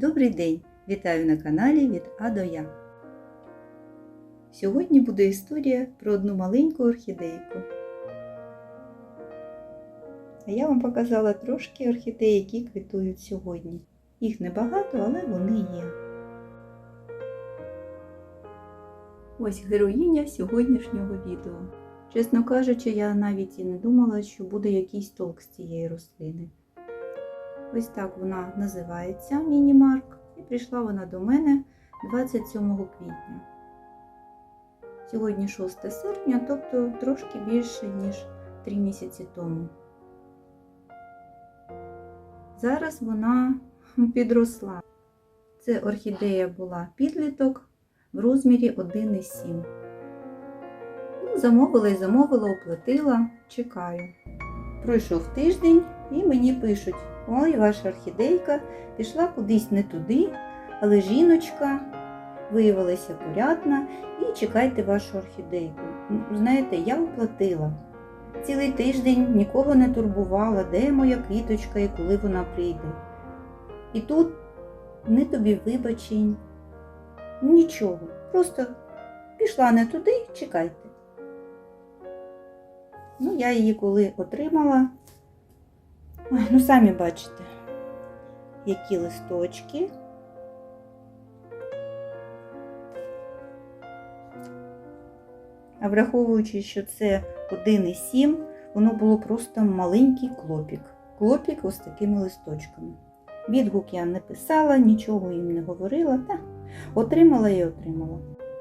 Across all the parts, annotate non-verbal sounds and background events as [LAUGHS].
Добрий день! Вітаю на каналі від А до Я. Сьогодні буде історія про одну маленьку орхідейку. А я вам показала трошки орхідей, які квітують сьогодні. Їх небагато, але вони є. Ось героїня сьогоднішнього відео. Чесно кажучи, я навіть і не думала, що буде якийсь толк з цієї рослини. Ось так вона називається Мінімарк, і прийшла вона до мене 27 квітня. Сьогодні 6 серпня, тобто трошки більше, ніж 3 місяці тому. Зараз вона [LAUGHS] підросла. Це орхідея була підліток в розмірі 1,7. Ну, замовила і замовила, оплатила, чекаю. Пройшов тиждень і мені пишуть: ой, ваша орхідейка пішла кудись не туди, але жіночка виявилася порядна і чекайте вашу орхідейку. Ну, Знаєте, я оплатила. Цілий тиждень нікого не турбувала, де моя квіточка і коли вона прийде. І тут не тобі вибачень, нічого. Просто пішла не туди, чекайте. Ну, я її коли отримала, ой, ну самі бачите, які листочки. А враховуючи, що це 1,7, воно було просто маленький клопік. Клопік ось такими листочками. Відгук я не писала, нічого їм не говорила, та отримала і отримала.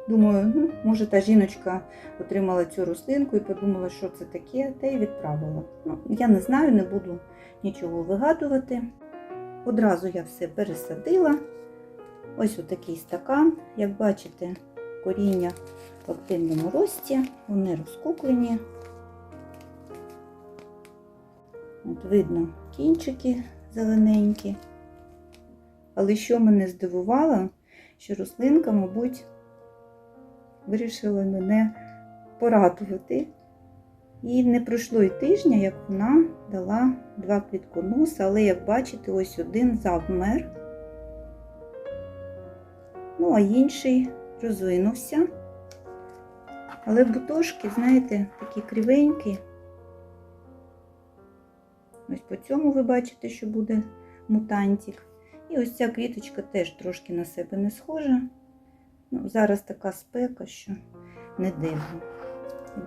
Думаю, ну, може та жіночка отримала цю рослинку і подумала, що це таке, та й відправила. Ну, я не знаю, не буду нічого вигадувати. Одразу я все пересадила. Ось отакий стакан. Як бачите, коріння в активному рості, вони розкуклені. От видно кінчики зелененькі. Але що мене здивувало, що рослинка, мабуть, вирішила мене порадувати. І не пройшло й тижня, як вона дала два квітконоса, але, як бачите, ось один завмер, ну, а інший розвинувся. Але бутошки, знаєте, такі кривенькі. Ось по цьому ви бачите, що буде мутантик. І ось ця квіточка теж трошки на себе не схожа. Ну, Зараз така спека, що не дивно.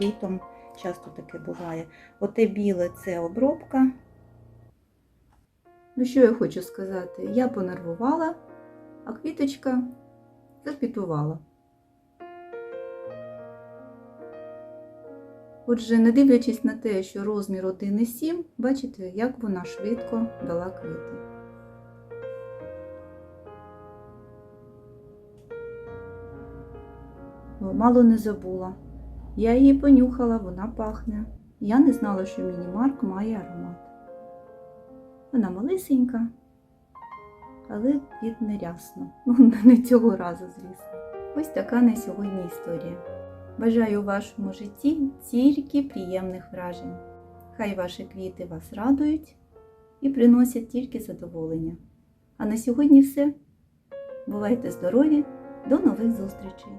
Літом часто таке буває. Оте біле це обробка. Ну, що я хочу сказати? Я понервувала, а квіточка заквітувала. Отже, не дивлячись на те, що розмір 1,7, бачите, як вона швидко дала квіти. Мало не забула. Я її понюхала, вона пахне. Я не знала, що мінімарк має аромат. Вона малисенька, але квітне рясно. [LAUGHS] Ну, не цього разу, звісно. Ось така на сьогодні історія. Бажаю у вашому житті тільки приємних вражень. Хай ваші квіти вас радують і приносять тільки задоволення. А на сьогодні все. Бувайте здорові! До нових зустрічей!